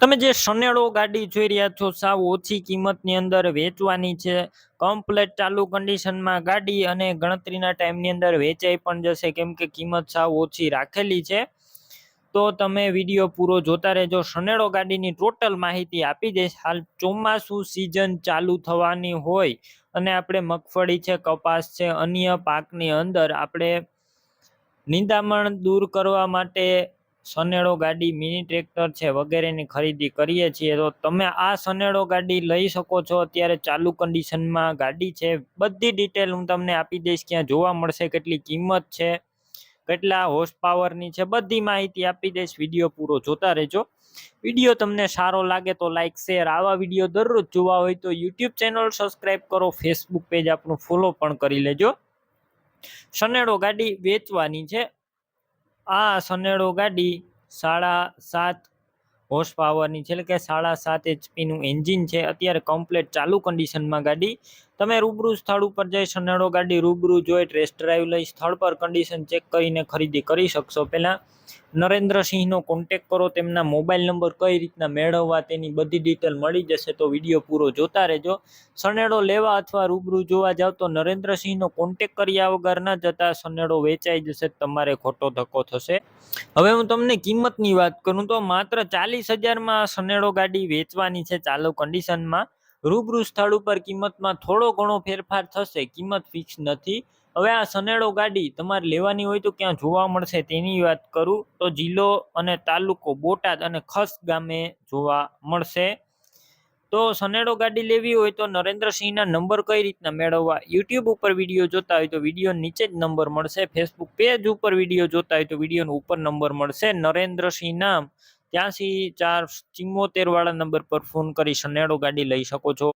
તમે જે સનેડો ગાડી જોઈ રહ્યા છો, સાવ ઓછી કિંમતની અંદર વેચવાની છે. કમ્પ્લેટ ચાલુ કન્ડિશનમાં ગાડી અને ગણતરીના ટાઈમની અંદર વેચાઈ પણ જશે, કેમ કે કિંમત સાવ ઓછી રાખેલી છે. તો તમે વીડિયો પૂરો જોતા રહેજો. સનેડો ગાડીની ટોટલ માહિતી આપી દઈશ. હાલ ચોમાસું સિઝન ચાલુ થવાની હોય અને આપણે મગફળી છે, કપાસ છે, અન્ય પાકની અંદર આપણે નિંદામણ દૂર કરવા માટે સનેડો ગાડી મિની ટ્રેક્ટર છે વગેરેની ખરીદી કરીએ છીએ. તો તમે આ સનેડો ગાડી લઈ શકો છો. અત્યારે ચાલુ કન્ડિશનમાં ગાડી છે. બધી ડિટેલ હું તમને આપી દઈશ ક્યાં જોવા મળશે, કેટલી કિંમત છે, કેટલા હોર્સ પાવરની છે, બધી માહિતી આપી દઈશ. વીડિયો પૂરો જોતા રહેજો. વીડિયો તમને સારો લાગે તો લાઇક શેર આવા વીડિયો દરરોજ જોવા હોય તો યુટ્યુબ ચેનલ સબસ્ક્રાઈબ કરો. ફેસબુક પેજ આપણું ફોલો પણ કરી લેજો. સનેડો ગાડી વેચવાની છે. આ સનેડો ગાડી સાડા સાત હોર્સ પાવરની છે. એટલે કે સાડા સાત એચપીનું એન્જિન છે. અત્યારે કમ્પ્લેટ ચાલુ કન્ડિશનમાં ગાડી. તમે રૂબરૂ સ્થળ ઉપર જઈ સનેડો ગાડી રૂબરૂ જોઈ, ટેસ્ટ ડ્રાઈવ લઈ સ્થળ પર કન્ડિશન ચેક કરીને ખરીદી કરી શકશો. પહેલાં નરેન્દ્રસિંહનો કોન્ટેક કરો, તેમના મોબાઈલ નંબર કઈ રીતના મેળવવા તેની બધી ડિટેલ મળી જશે તો વીડિયો પૂરો જોતા રહેજો. સનેડો લેવા અથવા રૂબરૂ જોવા જાવ તો નરેન્દ્રસિંહનો કોન્ટેક કર્યા વગર ન જતા સનેડો વેચાઈ જશે, તમારે ખોટો ધક્કો થશે. હવે હું તમને કિંમતની વાત કરું તો માત્ર ચાલીસ હજારમાં સનેડો ગાડી વેચવાની છે ચાલુ કન્ડિશનમાં રૂબરૂ સ્થળ ઉપર કિંમતમાં થોડો ઘણો ફેરફાર થશે, કિંમત ફિક્સ નથી. હવે આ સનેડો ગાડી તમારે લેવાની હોય તો ક્યાં જોવા મળશે તેની વાત કરું તો જિલ્લો અને તાલુકો બોટાદ અને ખસ ગામે જોવા મળશે. તો સનેડો ગાડી લેવી હોય તો નરેન્દ્રસિંહના નંબર કઈ રીતના મેળવવા? યુટ્યુબ ઉપર વીડિયો જોતા હોય તો વીડિયો નીચે જ નંબર મળશે. ફેસબુક પેજ ઉપર વીડિયો જોતા હોય તો વિડીયોનો ઉપર નંબર મળશે. નરેન્દ્રસિંહ નામ ત્યાંસી ચાર ચિમ્મોતેર વાળા નંબર પર ફોન કરી સનેડો ગાડી લઈ શકો છો.